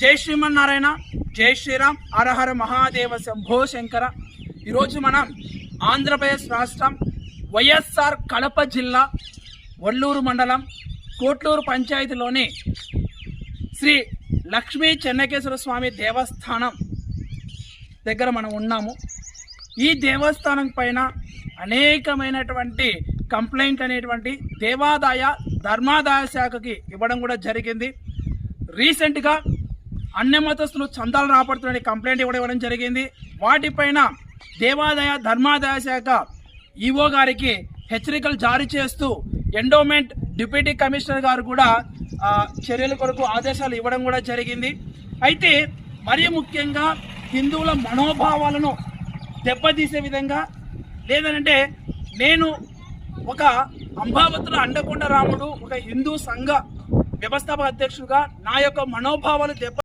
జై శ్రీమన్నారాయణ జై శ్రీరామ్ హరహర మహాదేవ శంభో శంకర. ఈరోజు మనం ఆంధ్రప్రదేశ్ రాష్ట్రం వైఎస్ఆర్ కడప జిల్లా వల్లూరు మండలం కోట్లూరు పంచాయతీలోని శ్రీ లక్ష్మీ చెన్నకేశ్వర స్వామి దేవస్థానం దగ్గర మనం ఉన్నాము. ఈ దేవస్థానం పైన అనేకమైనటువంటి కంప్లైంట్ అనేటువంటి దేవాదాయ ధర్మాదాయ శాఖకి ఇవ్వడం కూడా జరిగింది. రీసెంట్గా అన్ని మతస్థులు చందాలు రాబడుతున్న కంప్లైంట్ ఇవ్వడం ఇవ్వడం జరిగింది. వాటిపైన దేవాదాయ ధర్మాదాయ శాఖ ఈఓ గారికి హెచ్చరికలు జారీ చేస్తూ ఎండోమెంట్ డిప్యూటీ కమిషనర్ గారు కూడా చర్యల కొరకు ఆదేశాలు ఇవ్వడం కూడా జరిగింది. అయితే మరీ ముఖ్యంగా హిందువుల మనోభావాలను దెబ్బతీసే విధంగా లేదంటే నేను ఒక అంబావతుల అండకొండ రాముడు ఒక హిందూ సంఘ వ్యవస్థాపక అధ్యక్షుడుగా నా యొక్క మనోభావాలు దెబ్బ